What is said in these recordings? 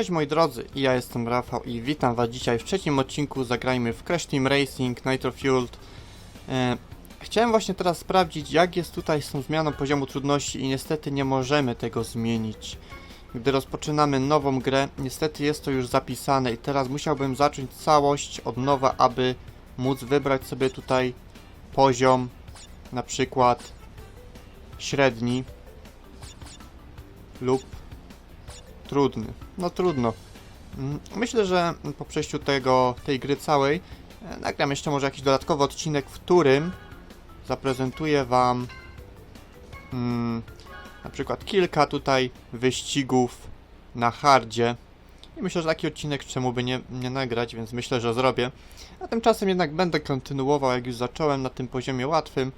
Cześć moi drodzy, ja jestem Rafał i witam was dzisiaj w trzecim odcinku Zagrajmy w Crash Team Racing Nitro Fueled. E, chciałem właśnie teraz sprawdzić jak jest tutaj z tą zmianą poziomu trudności i niestety nie możemy tego zmienić. Gdy rozpoczynamy nową grę, niestety jest to już zapisane i teraz musiałbym zacząć całość od nowa, aby móc wybrać sobie tutaj poziom, na przykład średni lub trudny. No trudno. Mm, Myślę, że po przejściu tego, tej gry całej e, nagram jeszcze może jakiś dodatkowy odcinek, w którym zaprezentuję Wam mm, na przykład kilka tutaj wyścigów na hardzie. I myślę, że taki odcinek czemu by nie, nie nagrać, więc myślę, że zrobię. A tymczasem jednak będę kontynuował, jak już zacząłem na tym poziomie łatwym.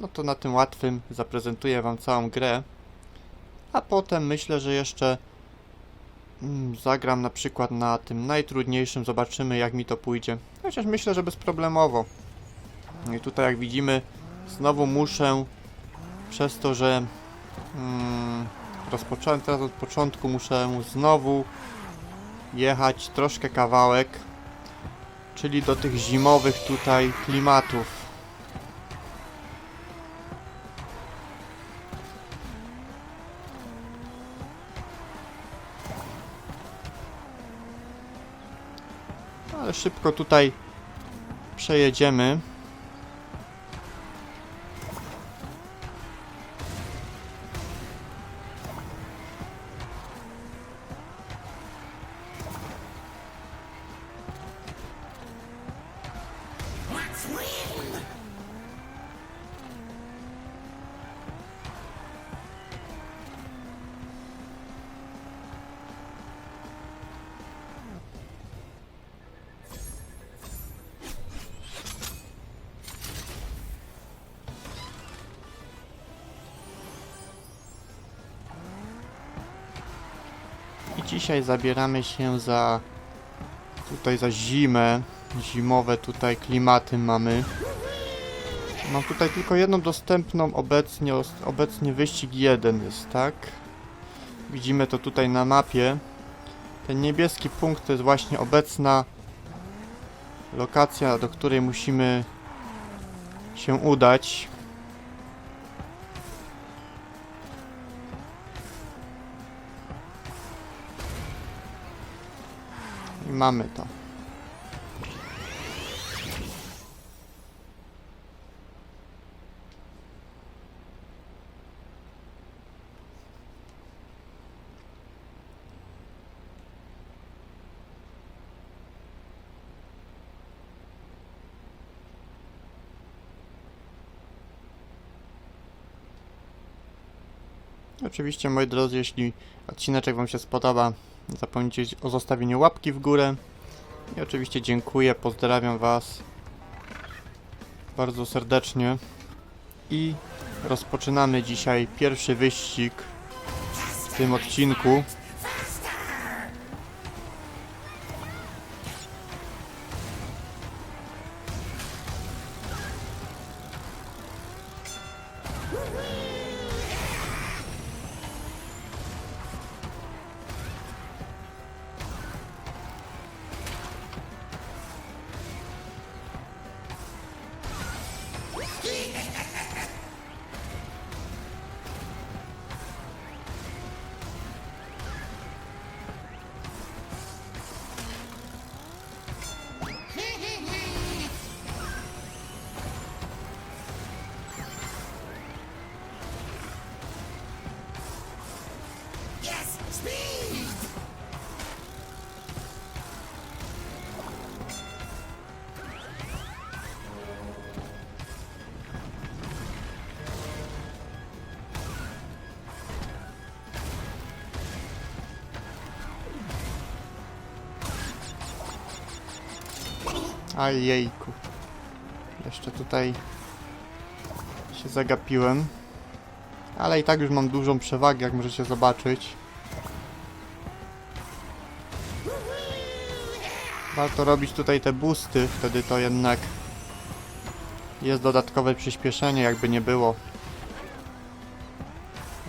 No to na tym łatwym zaprezentuję Wam całą grę. A potem myślę, że jeszcze zagram na przykład na tym najtrudniejszym, zobaczymy jak mi to pójdzie. Chociaż myślę, że bezproblemowo. I tutaj jak widzimy, znowu muszę przez to, że mm, rozpocząłem teraz od początku, muszę znowu jechać troszkę kawałek, czyli do tych zimowych tutaj klimatów. Ale szybko tutaj przejedziemy. Dzisiaj zabieramy się za tutaj za zimę. Zimowe tutaj klimaty mamy. Mam tutaj tylko jedną dostępną obecnie, obecnie wyścig jeden jest, tak? Widzimy to tutaj na mapie. Ten niebieski punkt to jest właśnie obecna lokacja, do której musimy się udać. Mamy to. Oczywiście, moi drodzy, jeśli odcineczek Wam się spodoba, zapomnijcie o zostawieniu łapki w górę. I oczywiście dziękuję, pozdrawiam Was bardzo serdecznie. I rozpoczynamy dzisiaj pierwszy wyścig w tym odcinku. A jejku. Jeszcze tutaj się zagapiłem. Ale i tak już mam dużą przewagę, jak możecie zobaczyć. Warto robić tutaj te boosty, wtedy to jednak jest dodatkowe przyspieszenie, jakby nie było.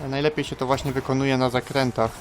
Najlepiej się to właśnie wykonuje na zakrętach.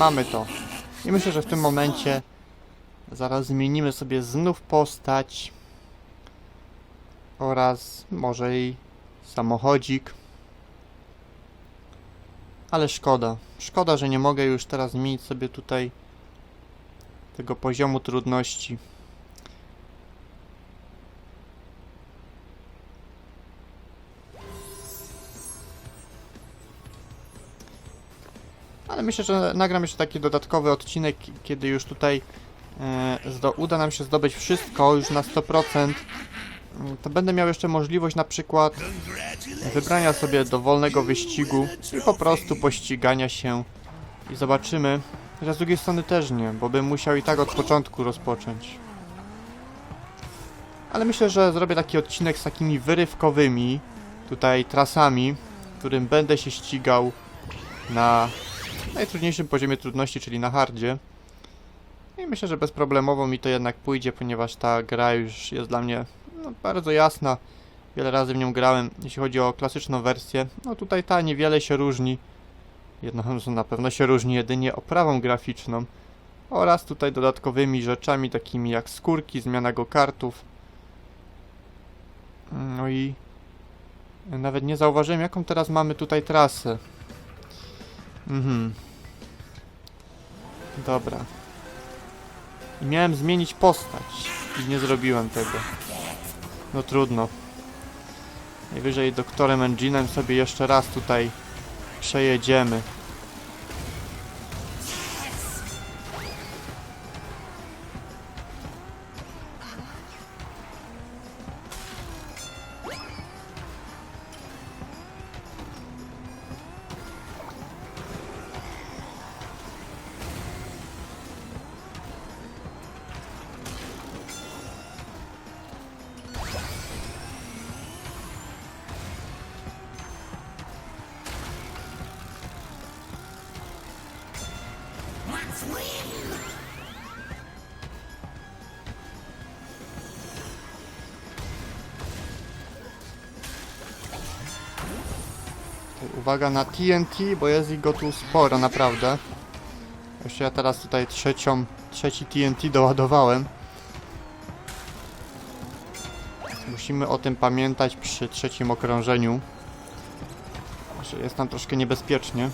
Mamy to. I myślę, że w tym momencie zaraz zmienimy sobie znów postać oraz może i samochodzik. Ale szkoda. Szkoda, że nie mogę już teraz zmienić sobie tutaj tego poziomu trudności. Ale myślę, że nagram jeszcze taki dodatkowy odcinek, kiedy już tutaj e, uda nam się zdobyć wszystko już na 100%. mm, To będę miał jeszcze możliwość na przykład wybrania sobie dowolnego wyścigu i po prostu pościgania się i zobaczymy. Chociaż z drugiej strony też nie, bo bym musiał i tak od początku rozpocząć. Ale myślę, że zrobię taki odcinek z takimi wyrywkowymi tutaj trasami, którym będę się ścigał na najtrudniejszym poziomie trudności, czyli na hardzie. I myślę, że bezproblemowo mi to jednak pójdzie, ponieważ ta gra już jest dla mnie no, bardzo jasna. Wiele razy w nią grałem, jeśli chodzi o klasyczną wersję. No tutaj ta niewiele się różni. Jedno na pewno się różni jedynie oprawą graficzną oraz tutaj dodatkowymi rzeczami takimi jak skórki, zmiana go kartów. No i nawet nie zauważyłem jaką teraz mamy tutaj trasę. Mhm. Dobra. I miałem zmienić postać i nie zrobiłem tego. No trudno. Najwyżej doktorem Enginem sobie jeszcze raz tutaj przejedziemy. Uwaga na TNT, bo jest ich go tu sporo, naprawdę. Jeszcze ja teraz tutaj trzecią, trzeci TNT doładowałem. Musimy o tym pamiętać przy trzecim okrążeniu. Że jest tam troszkę niebezpiecznie.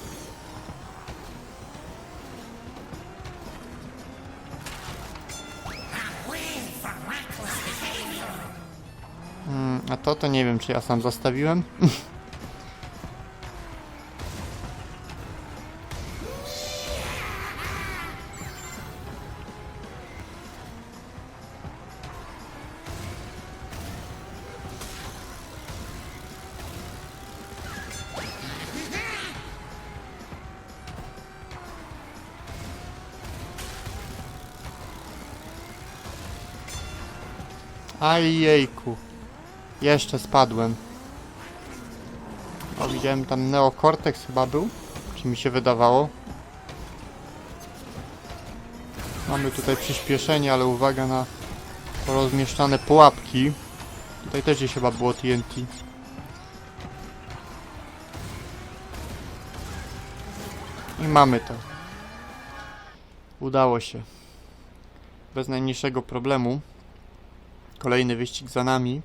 Win for reckless behavior! Mm, a to to nie wiem, czy ja sam zastawiłem. Aj jejku. Jeszcze spadłem. O, widziałem tam Neocortex chyba był. Czy mi się wydawało? Mamy tutaj przyspieszenie, ale uwaga na rozmieszczane pułapki. Tutaj też gdzieś chyba było TNT. I mamy to. Udało się. Bez najmniejszego problemu. Kolejny wyścig za nami.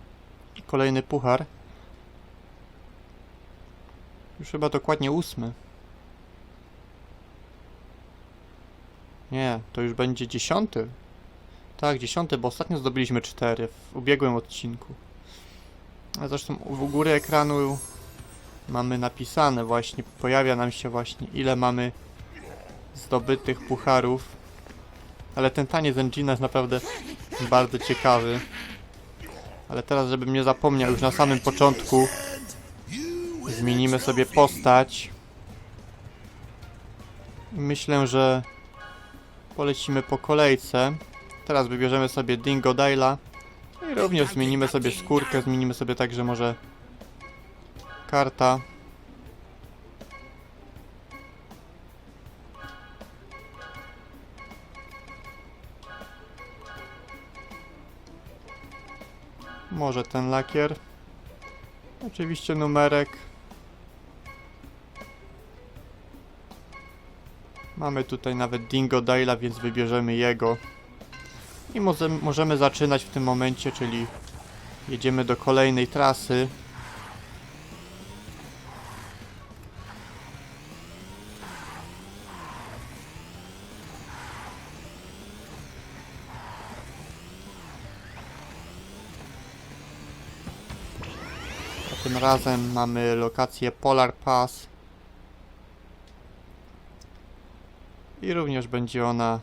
Kolejny puchar. Już chyba dokładnie ósmy. Nie, to już będzie dziesiąty. Tak, dziesiąty, bo ostatnio zdobyliśmy cztery w ubiegłym odcinku. A zresztą u góry ekranu mamy napisane właśnie, pojawia nam się właśnie ile mamy zdobytych pucharów. Ale ten taniec Engina jest naprawdę bardzo ciekawy. Ale teraz, żebym nie zapomniał już na samym początku, zmienimy sobie postać. Myślę, że polecimy po kolejce. Teraz wybierzemy sobie Dingo Dyla. I również zmienimy sobie skórkę, zmienimy sobie także może karta. Może ten lakier. Oczywiście numerek. Mamy tutaj nawet Dingo Dale'a, więc wybierzemy jego. I może, możemy zaczynać w tym momencie, czyli jedziemy do kolejnej trasy. Tym razem mamy lokację Polar Pass. I również będzie ona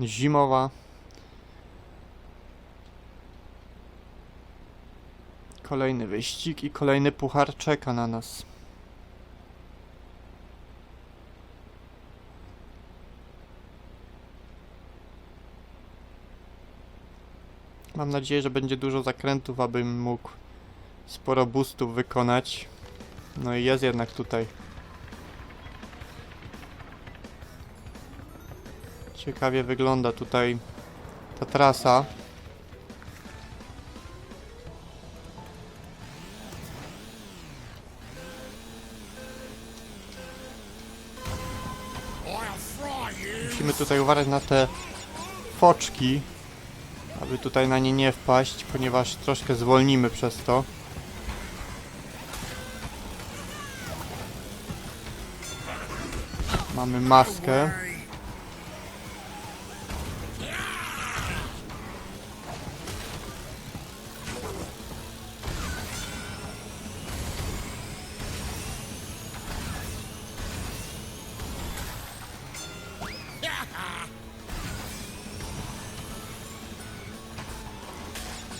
zimowa. Kolejny wyścig i kolejny puchar czeka na nas. Mam nadzieję, że będzie dużo zakrętów, abym mógł sporo boostów wykonać. No i jest jednak tutaj. Ciekawie wygląda tutaj ta trasa. Musimy tutaj uważać na te foczki, aby tutaj na nie nie wpaść, ponieważ troszkę zwolnimy przez to. Mamy maskę.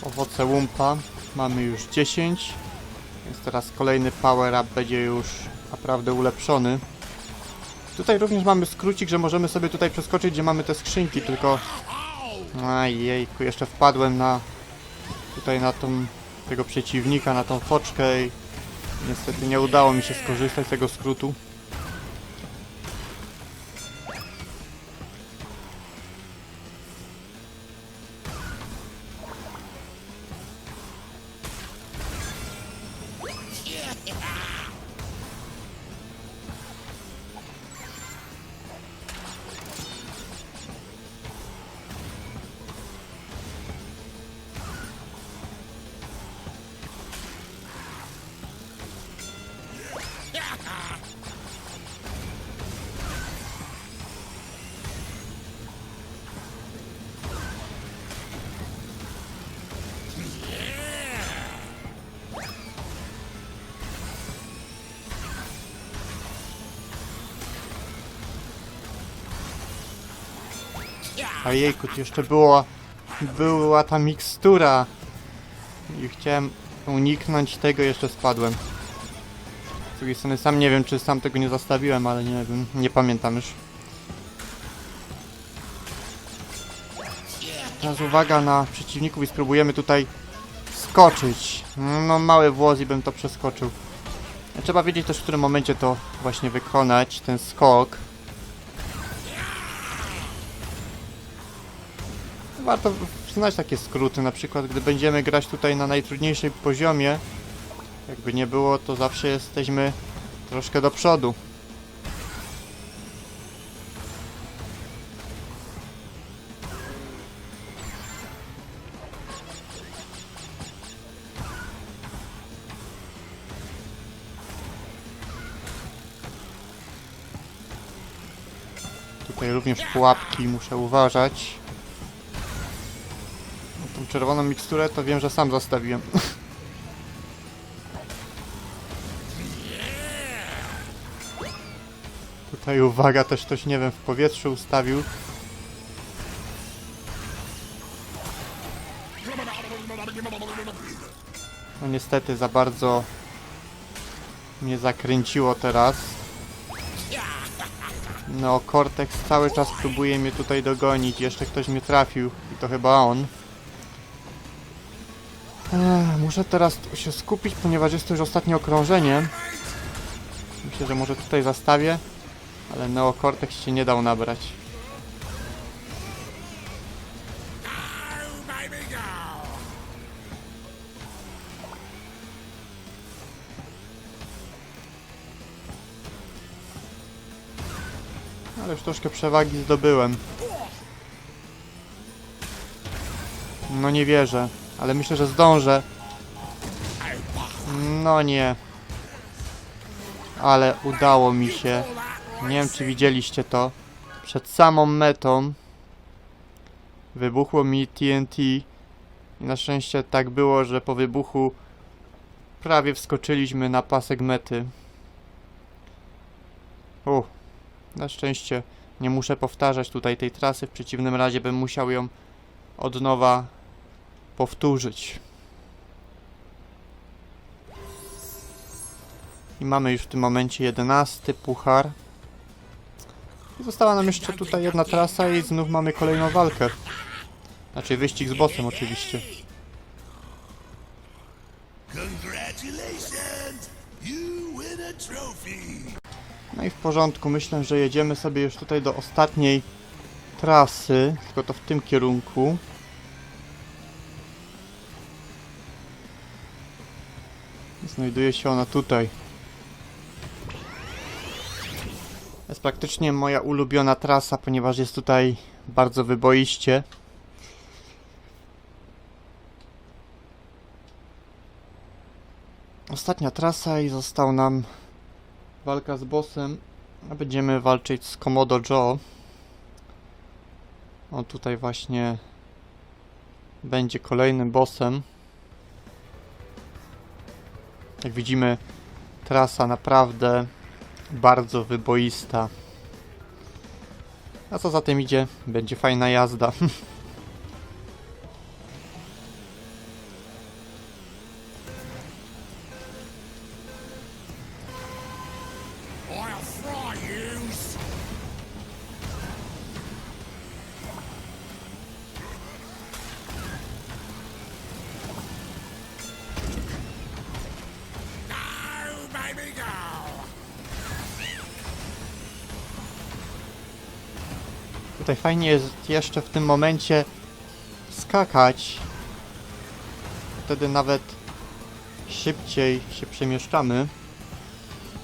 Owoce łumpa mamy już 10, więc teraz kolejny power up będzie już naprawdę ulepszony. Tutaj również mamy skrócik, że możemy sobie tutaj przeskoczyć, gdzie mamy te skrzynki, tylko... Ajejku, jeszcze wpadłem na... Tutaj na tą... tego przeciwnika, na tą foczkę i... Niestety nie udało mi się skorzystać z tego skrótu. A jejku, jeszcze było, była ta mikstura. I chciałem uniknąć tego, jeszcze spadłem. Z drugiej strony sam nie wiem, czy sam tego nie zastawiłem, ale nie wiem, nie pamiętam już. Teraz uwaga na przeciwników i spróbujemy tutaj skoczyć. No mały włos i bym to przeskoczył. Trzeba wiedzieć też w którym momencie to właśnie wykonać, ten skok. Warto znać takie skróty, na przykład gdy będziemy grać tutaj na najtrudniejszym poziomie, jakby nie było, to zawsze jesteśmy troszkę do przodu. Tutaj również pułapki muszę uważać. Tą czerwoną miksturę to wiem, że sam zostawiłem. Tutaj uwaga, też ktoś, nie wiem, w powietrzu ustawił. No niestety za bardzo mnie zakręciło teraz. No, Cortex cały czas próbuje mnie tutaj dogonić. Jeszcze ktoś mnie trafił i to chyba on. Muszę teraz się skupić, ponieważ jest to już ostatnie okrążenie. Myślę, że może tutaj zastawię, ale Neocortex się nie dał nabrać. Ale już troszkę przewagi zdobyłem. No nie wierzę, ale myślę, że zdążę. No nie. Ale udało mi się. Nie wiem, czy widzieliście to. Przed samą metą wybuchło mi TNT. I na szczęście tak było, że po wybuchu prawie wskoczyliśmy na pasek mety. U, na szczęście nie muszę powtarzać tutaj tej trasy, w przeciwnym razie bym musiał ją od nowa powtórzyć. I mamy już w tym momencie jedenasty puchar. I została nam jeszcze tutaj jedna trasa i znów mamy kolejną walkę. Znaczy wyścig z bossem oczywiście. No i w porządku, myślę, że jedziemy sobie już tutaj do ostatniej trasy, tylko to w tym kierunku. Znajduje się ona tutaj. Jest praktycznie moja ulubiona trasa, ponieważ jest tutaj bardzo wyboiście. Ostatnia trasa i został nam walka z bossem. A będziemy walczyć z Komodo Joe. On tutaj właśnie będzie kolejnym bossem. Jak widzimy, trasa naprawdę bardzo wyboista. A co za tym idzie, będzie fajna jazda. Tutaj fajnie jest jeszcze w tym momencie skakać. Wtedy nawet szybciej się przemieszczamy.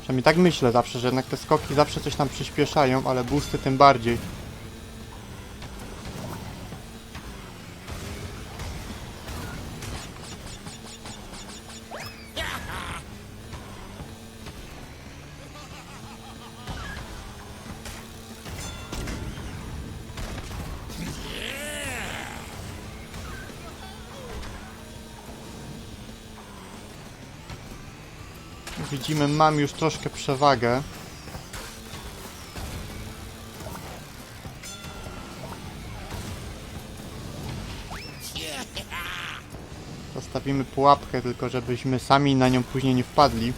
Przynajmniej tak myślę zawsze, że jednak te skoki zawsze coś nam przyspieszają, ale boosty tym bardziej. Widzimy, mam już troszkę przewagę. Zostawimy pułapkę, tylko żebyśmy sami na nią później nie wpadli.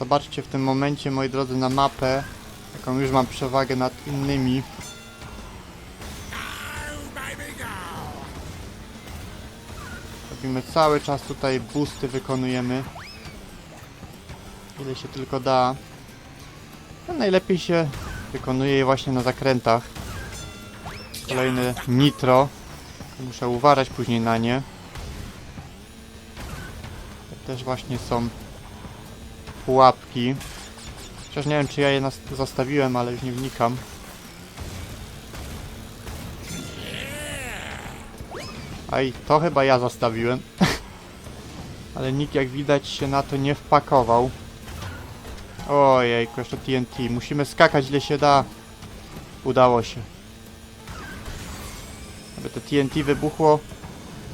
Zobaczcie w tym momencie, moi drodzy, na mapę, jaką już mam przewagę nad innymi. Robimy cały czas tutaj boosty, wykonujemy. Ile się tylko da. A najlepiej się wykonuje je właśnie na zakrętach. Kolejne nitro. Muszę uważać później na nie. To też właśnie są pułapki. Chociaż nie wiem, czy ja je zostawiłem, ale już nie wnikam. Aj, to chyba ja zostawiłem. Ale nikt jak widać się na to nie wpakował. Ojejku, jeszcze TNT. Musimy skakać ile się da. Udało się. Aby to TNT wybuchło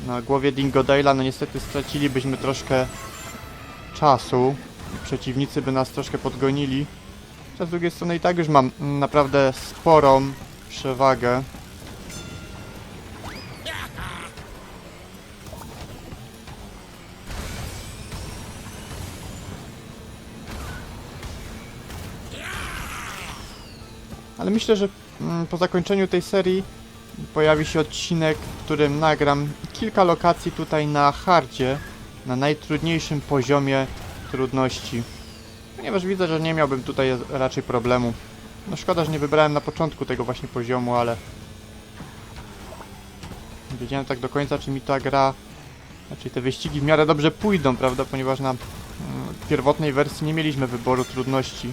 na głowie Dingo Dale'a, no niestety stracilibyśmy troszkę czasu przeciwnicy by nas troszkę podgonili. A z drugiej strony i tak już mam naprawdę sporą przewagę. Ale myślę, że mm, po zakończeniu tej serii pojawi się odcinek, w którym nagram kilka lokacji tutaj na hardzie, na najtrudniejszym poziomie trudności. Ponieważ widzę, że nie miałbym tutaj raczej problemu. No szkoda, że nie wybrałem na początku tego właśnie poziomu, ale... Wiedziałem tak do końca, czy mi ta gra... Znaczy te wyścigi w miarę dobrze pójdą, prawda? Ponieważ na mm, pierwotnej wersji nie mieliśmy wyboru trudności.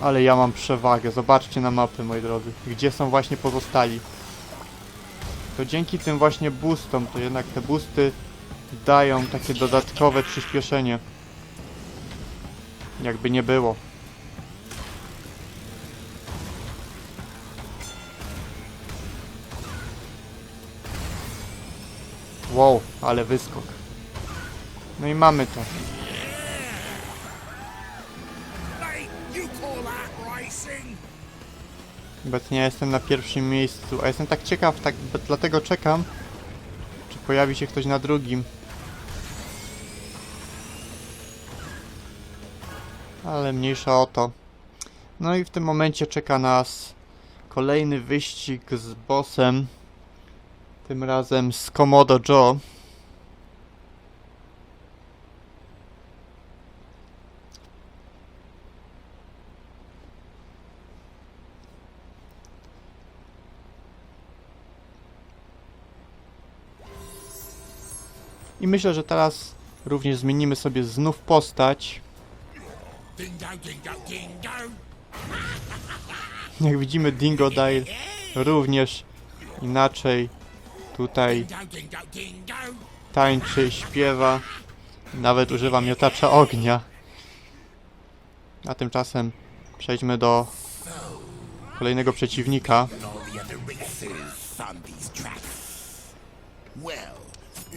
Ale ja mam przewagę. Zobaczcie na mapę, moi drodzy. Gdzie są właśnie pozostali. To dzięki tym właśnie boostom, to jednak te boosty dają takie dodatkowe przyspieszenie. Jakby nie było. Wow, ale wyskok. No i mamy to. Obecnie jestem na pierwszym miejscu, a jestem tak ciekaw, tak dlatego czekam, czy pojawi się ktoś na drugim. Ale mniejsza o to. No i w tym momencie czeka nas kolejny wyścig z bossem. Tym razem z Komodo Joe. I myślę, że teraz również zmienimy sobie znów postać. Jak widzimy, Dingo Dale również inaczej tutaj tańczy, śpiewa, nawet używa miotacza ognia. A tymczasem przejdźmy do kolejnego przeciwnika.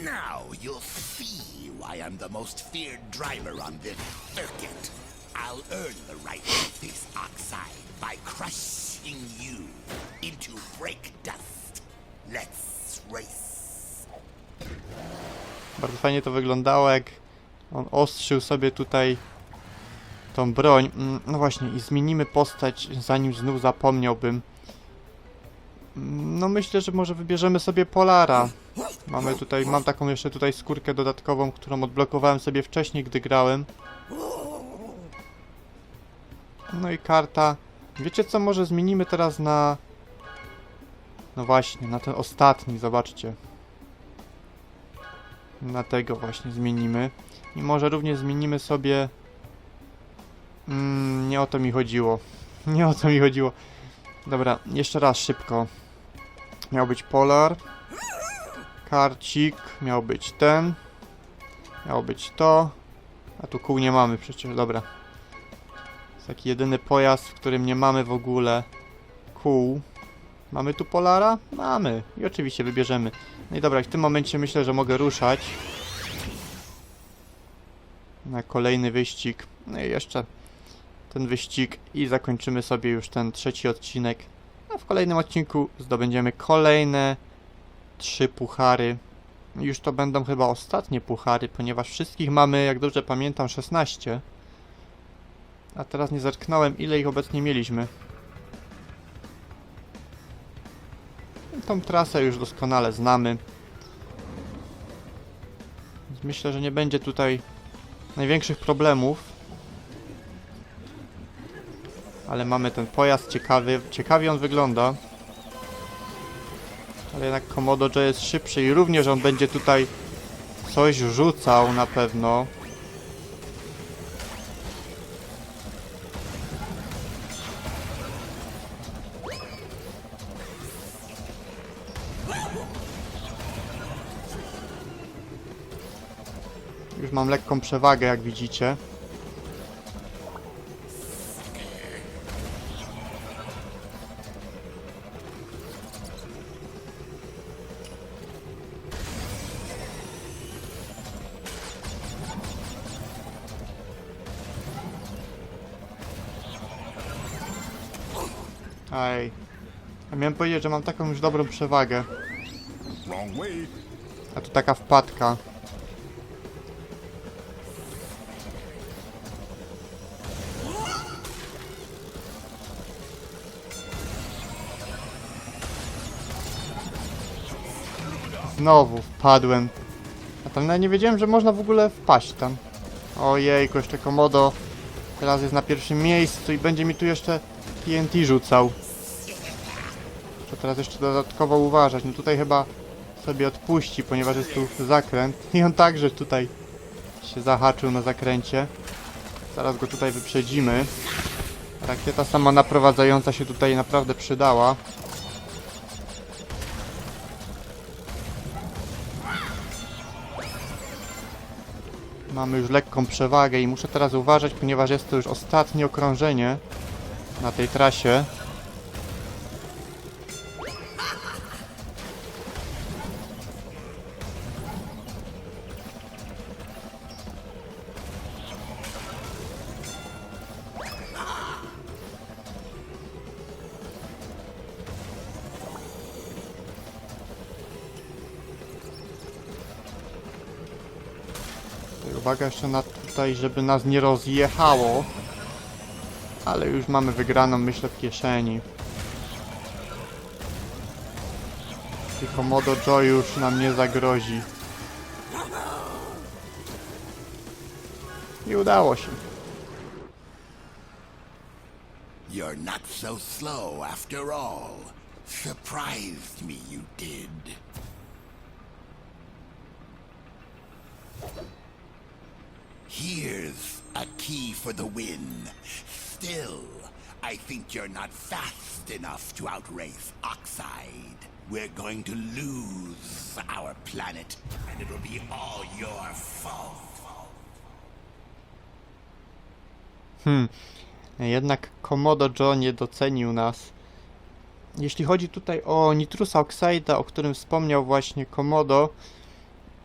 Now you'll see why I'm the most feared driver on this circuit. I'll earn the right to this oxide by crushing you into break dust. Let's race. Bardzo fajnie to wyglądało, jak on ostrzył sobie tutaj tą broń. Mm, No właśnie, i zmienimy postać, zanim znów zapomniałbym. Mm, No myślę, że może wybierzemy sobie Polara. Mamy tutaj, mam taką jeszcze tutaj skórkę dodatkową, którą odblokowałem sobie wcześniej, gdy grałem. No i karta. Wiecie co, może zmienimy teraz na... No właśnie, na ten ostatni, zobaczcie. Na tego właśnie zmienimy. I może również zmienimy sobie... Mm, nie o to mi chodziło. Nie o to mi chodziło. Dobra, jeszcze raz szybko. Miał być Polar. Karcik. Miał być ten. Miał być to. A tu kół nie mamy przecież, dobra. Jest taki jedyny pojazd, w którym nie mamy w ogóle kół. Mamy tu Polara? Mamy. I oczywiście wybierzemy. No i dobra, w tym momencie myślę, że mogę ruszać. Na kolejny wyścig. No i jeszcze ten wyścig i zakończymy sobie już ten trzeci odcinek. A w kolejnym odcinku zdobędziemy kolejne trzy puchary. Już to będą chyba ostatnie puchary, ponieważ wszystkich mamy, jak dobrze pamiętam, 16. A teraz nie zerknąłem, ile ich obecnie mieliśmy. Tą trasę już doskonale znamy. Więc myślę, że nie będzie tutaj największych problemów. Ale mamy ten pojazd ciekawy. Ciekawie on wygląda. Ale jednak Komodo Joe jest szybszy i również on będzie tutaj coś rzucał na pewno. Już mam lekką przewagę, jak widzicie. powiedzieć, że mam taką już dobrą przewagę. A tu taka wpadka. Znowu wpadłem. A tam nie wiedziałem, że można w ogóle wpaść tam. Ojejku, jeszcze Komodo teraz jest na pierwszym miejscu i będzie mi tu jeszcze TNT rzucał. Muszę teraz jeszcze dodatkowo uważać. No tutaj chyba sobie odpuści, ponieważ jest tu zakręt. I on także tutaj się zahaczył na zakręcie. Zaraz go tutaj wyprzedzimy. Rakieta sama naprowadzająca się tutaj naprawdę przydała. Mamy już lekką przewagę i muszę teraz uważać, ponieważ jest to już ostatnie okrążenie na tej trasie. Uwaga jeszcze na tutaj, żeby nas nie rozjechało. Ale już mamy wygraną, myślę, w kieszeni. I Komodo Joe już nam nie zagrozi. I udało się. You're not so slow after all. Surprised me, you did. For the win. Still, I think you're not fast enough to outrace Oxide. We're going to lose our planet, and it'll be all your fault. Jednak Komodo Joe nie docenił nas. Jeśli chodzi tutaj o Nitrusa Oxide'a, o którym wspomniał właśnie Komodo,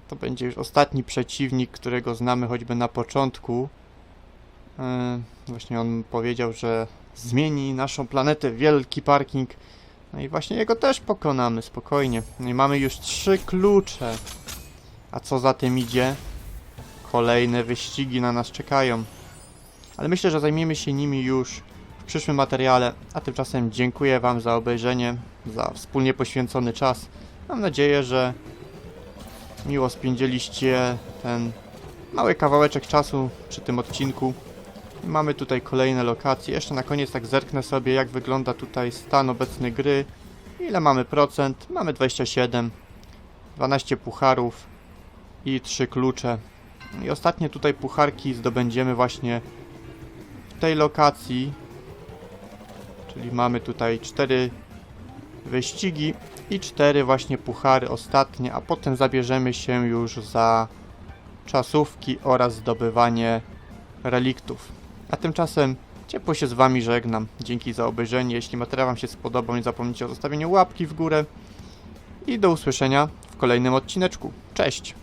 to będzie już ostatni przeciwnik, którego znamy choćby na początku. Yy, właśnie on powiedział, że zmieni naszą planetę wielki parking. No i właśnie jego też pokonamy spokojnie. No i mamy już trzy klucze. A co za tym idzie? Kolejne wyścigi na nas czekają. Ale myślę, że zajmiemy się nimi już w przyszłym materiale. A tymczasem dziękuję Wam za obejrzenie, za wspólnie poświęcony czas. Mam nadzieję, że miło spędziliście ten mały kawałeczek czasu przy tym odcinku. Mamy tutaj kolejne lokacje. Jeszcze na koniec tak zerknę sobie, jak wygląda tutaj stan obecny gry. Ile mamy procent? Mamy 27, 12 pucharów i 3 klucze. I ostatnie tutaj pucharki zdobędziemy właśnie w tej lokacji. Czyli mamy tutaj 4 wyścigi i 4 właśnie puchary ostatnie, a potem zabierzemy się już za czasówki oraz zdobywanie reliktów. A tymczasem ciepło się z Wami żegnam. Dzięki za obejrzenie. Jeśli materiał Wam się spodobał, nie zapomnijcie o zostawieniu łapki w górę. I do usłyszenia w kolejnym odcineczku. Cześć!